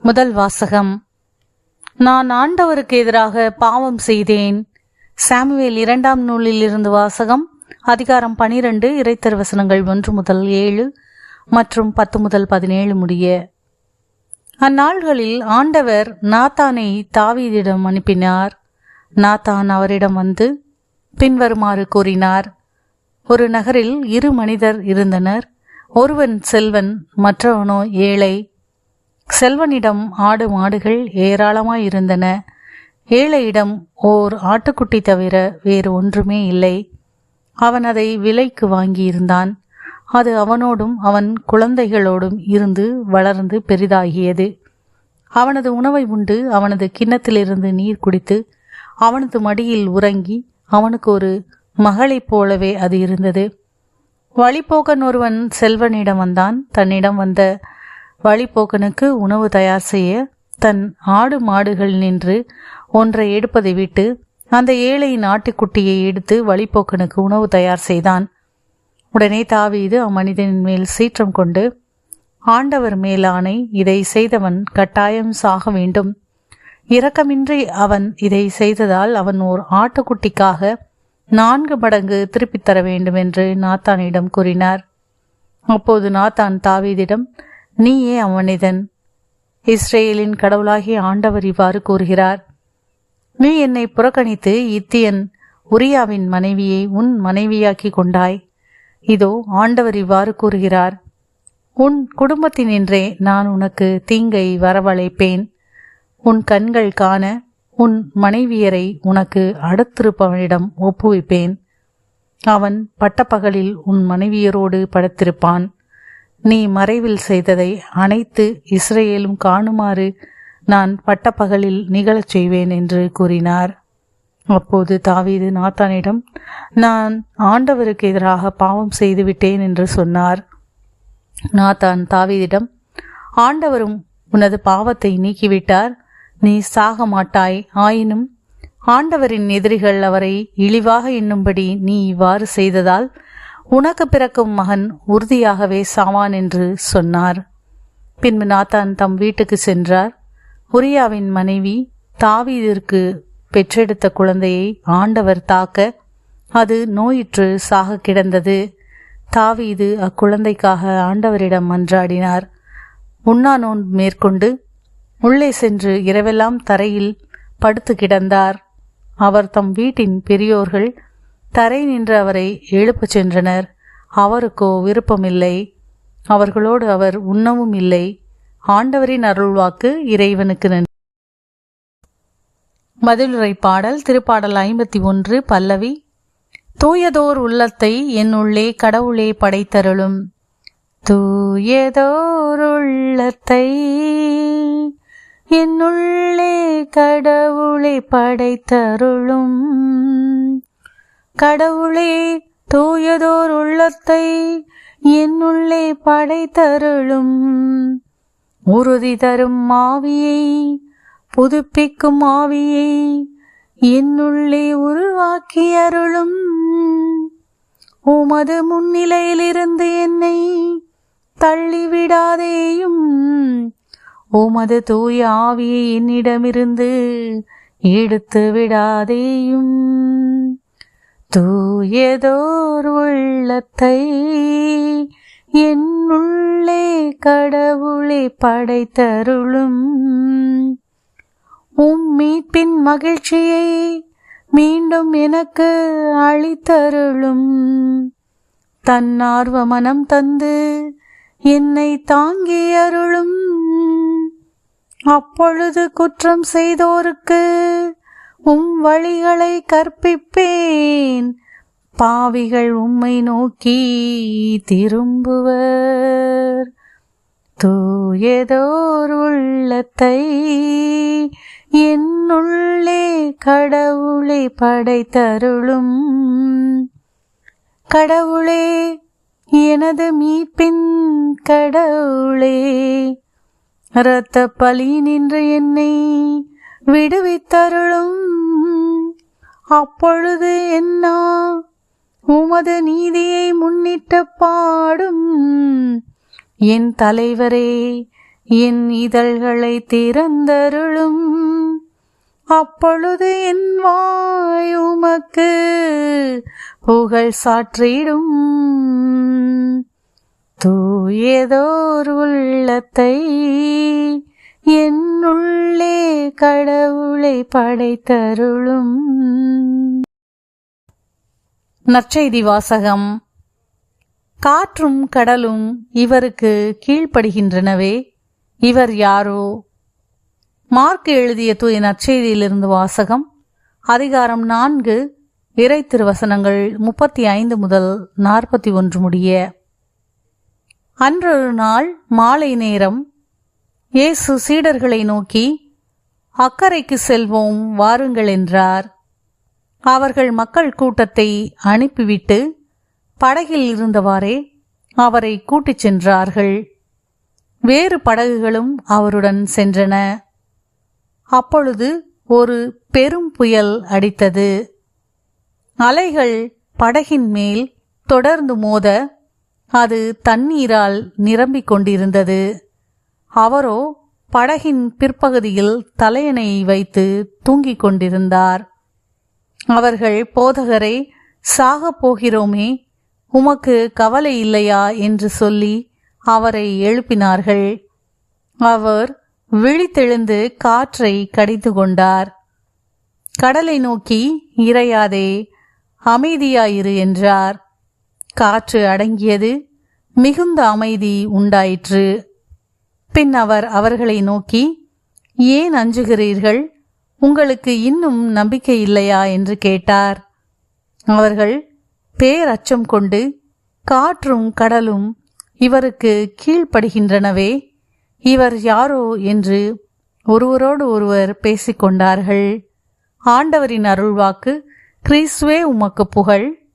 முதல் வாசகம். நான் ஆண்டவருக்கு எதிராக பாவம் செய்தேன். சாமுவேல் இரண்டாம் நூலில் இருந்து வாசகம் அதிகாரம் பனிரெண்டு இறைத்தர் வசனங்கள் ஒன்று முதல் ஏழு மற்றும் பத்து முதல் பதினேழு முடிய. அந்நாள்களில் ஆண்டவர் நாத்தானை தாவீதிடம் அனுப்பினார். நாத்தான் அவரிடம் வந்து பின்வருமாறு கூறினார். ஒரு நகரில் இரு மனிதர் இருந்தனர். ஒருவன் செல்வன் மற்றவனோ ஏழை. செல்வனிடம் ஆடு மாடுகள் ஏராளமாயிருந்தன ஏழையிடம் ஓர் ஆட்டுக்குட்டி தவிர வேறு ஒன்றுமே இல்லை. அவன் அதை விலைக்கு வாங்கியிருந்தான். அது அவனோடும் அவன் குழந்தைகளோடும் இருந்து வளர்ந்து பெரிதாகியது. அவனது உணவை உண்டு அவனது கிண்ணத்திலிருந்து நீர் குடித்து அவனது மடியில் உறங்கி அவனுக்கு ஒரு மகளைப் போலவே அது இருந்தது. வழிபோகன் ஒருவன் செல்வனிடம் வந்தான். தன்னிடம் வந்த வழிப்போக்கனுக்கு உணவு தயார் செய்ய தன் ஆடு மாடுகள் நின்று ஒன்றை எடுப்பதை விட்டு அந்த ஏழையின் ஆட்டுக்குட்டியை எடுத்து வழிப்போக்கனுக்கு உணவு தயார் செய்தான். உடனே தாவீது அம்மனிதனின் மேல் சீற்றம் கொண்டு ஆண்டவர் மேலானை இதை செய்தவன் கட்டாயம் சாக வேண்டும். இரக்கமின்றி அவன் இதை செய்ததால் அவன் ஓர் ஆட்டுக்குட்டிக்காக நான்கு மடங்கு திருப்பித் தர வேண்டும் என்று நாத்தானிடம் கூறினார். அப்போது நாத்தான் தாவீதிடம் நீயே அம்மனிதன். இஸ்ரேலின் கடவுளாகிய ஆண்டவர் இவ்வாறு கூறுகிறார். நீ என்னை புறக்கணித்து இத்தியன் உரியாவின் மனைவியை உன் மனைவியாக்கி கொண்டாய். இதோ ஆண்டவர் இவ்வாறு கூறுகிறார். உன் குடும்பத்தினின்றே நான் உனக்கு தீங்கை வரவழைப்பேன். உன் கண்கள் காண உன் மனைவியரை உனக்கு அடுத்திருப்பவனிடம் ஒப்புவிப்பேன். அவன் பட்டப்பகலில் உன் மனைவியரோடு படுத்திருப்பான். நீ மறைவில் செய்ததை அனைத்து இஸ்ரேலும் காணுமாறு நான் பட்டப்பகலில் நிகழச் செய்வேன் என்று கூறினார். அப்போது தாவீது நாத்தானிடம் நான் ஆண்டவருக்கு எதிராக பாவம் செய்துவிட்டேன் என்று சொன்னார். நாத்தான் தாவீதிடம் ஆண்டவரும் உனது பாவத்தை நீக்கிவிட்டார். நீ சாக மாட்டாய் ஆயினும் ஆண்டவரின் எதிரிகள் அவரை இழிவாக எண்ணும்படி நீ இவ்வாறு செய்ததால் உனக்கு பிறக்கும் மகன் உறுதியாகவே சாவான் என்று சொன்னார். பின்பு நாத்தான் தம் வீட்டுக்கு சென்றார். உரியாவின் மனைவி தாவீதிற்கு பெற்றெடுத்த குழந்தையை ஆண்டவர் தாக்க அது நோயிற்று சாக கிடந்தது. தாவீது அக்குழந்தைக்காக ஆண்டவரிடம் மன்றாடினார். உண்ணாநோன் மேற்கொண்டு உள்ளே சென்று இரவெல்லாம் தரையில் படுத்து கிடந்தார். அவர் தம் வீட்டின் பெரியோர்கள் தரை நின்று அவரை எழுப்பச் சென்றனர். அவருக்கோ விருப்பமில்லை. அவர்களோடு அவர் உண்ணவும் இல்லை. ஆண்டவரின் அருள்வாக்கு இறைவனுக்கு நன்றி. மதிலுரை பாடல் திருப்பாடல் ஐம்பத்தி ஒன்று பல்லவி. தூயதோர் உள்ளத்தை என்னுள்ளே கடவுளே படைத்தருளும். தூயதோர் உள்ளத்தை என்னுள்ளே கடவுளை படைத்தருளும். கடவுளே தூயதோர் உள்ளத்தை என்னுள்ளே படைத்தருளும். உறுதி தரும் ஆவியை புதுப்பிக்கும் ஆவியை என்னுள்ளே உருவாக்கி அருளும் உமது முன்னிலையிலிருந்து என்னை தள்ளிவிடாதேயும். உமது தூய ஆவியை என்னிடமிருந்து எடுத்து விடாதேயும் தூயதோர் உள்ளத்தை என்னுள்ளே கடவுளை படைத்தருளும். உம் மீட்பின் மகிழ்ச்சியை மீண்டும் எனக்கு அளித்தருளும். தன்னார்வ மனம் தந்து என்னை தாங்கி அருளும். அப்பொழுது குற்றம் செய்தோருக்கு உம் வழிகளை கற்பிப்பேன். பாவிகள் உம்மை நோக்கி திரும்புவர். தூயதோர் உள்ளத்தை என்னுள்ளே கடவுளை படைத்தருளும். கடவுளே எனது மீட்பின் கடவுளே இரத்த பலி நின்று என்னை விடுவித்தருளும். அப்பொழுது என்ன? உமது நீதியை முன்னிட்டு பாடும். என் தலைவரே என் இதழ்களை திறந்தருளும். அப்பொழுது என் வாய் உமக்கு புகழ் சாற்றிடும். தூயதோர் உள்ளத்தை என்னுள்ளே கடவுளை படைத்தருளும். நற்செய்தி வாசகம். காற்றும் கடலும் இவருக்கு கீழ்ப்படுகின்றனவே. இவர் யாரோ? மார்க் எழுதிய தூய நற்செய்தியிலிருந்து வாசகம். அதிகாரம் நான்கு இறை திருவசனங்கள் முப்பத்தி ஐந்து முதல் நாற்பத்தி ஒன்று முடிய. அன்றொரு நாள் மாலை நேரம் இயேசு சீடர்களை நோக்கி அக்கறைக்கு செல்வோம் வாருங்கள் என்றார். அவர்கள் மக்கள் கூட்டத்தை அனுப்பிவிட்டு படகில் இருந்தவாறே அவரை கூட்டிச் சென்றார்கள். வேறு படகுகளும் அவருடன் சென்றன. அப்பொழுது ஒரு பெரும் புயல் அடித்தது. அலைகள் படகின் மேல் தொடர்ந்து மோத அது தண்ணீரால் நிரம்பிக் கொண்டிருந்தது. அவரோ படகின் பிற்பகுதியில் தலையணையை வைத்து தூங்கிக் கொண்டிருந்தார். அவர்கள் போதகரை சாகப் போகிறோமே உமக்கு கவலை இல்லையா? என்று சொல்லி அவரை எழுப்பினார்கள். அவர் விழித்தெழுந்து காற்றை கடித்து கொண்டார். கடலை நோக்கி இறையாதே அமைதியாயிரு என்றார். காற்று அடங்கியது மிகுந்த அமைதி உண்டாயிற்று. பின் அவர் அவர்களை நோக்கி ஏன் அஞ்சுகிறீர்கள்? உங்களுக்கு இன்னும் நம்பிக்கை இல்லையா? என்று கேட்டார். அவர்கள் பேரச்சம் கொண்டு காற்றும் கடலும் இவருக்கு கீழ்ப்படுகின்றனவே இவர் யாரோ? என்று ஒருவரோடு ஒருவர் பேசிக்கொண்டார்கள். ஆண்டவரின் அருள்வாக்கு கிறிஸ்துவே உமக்கு புகழ்.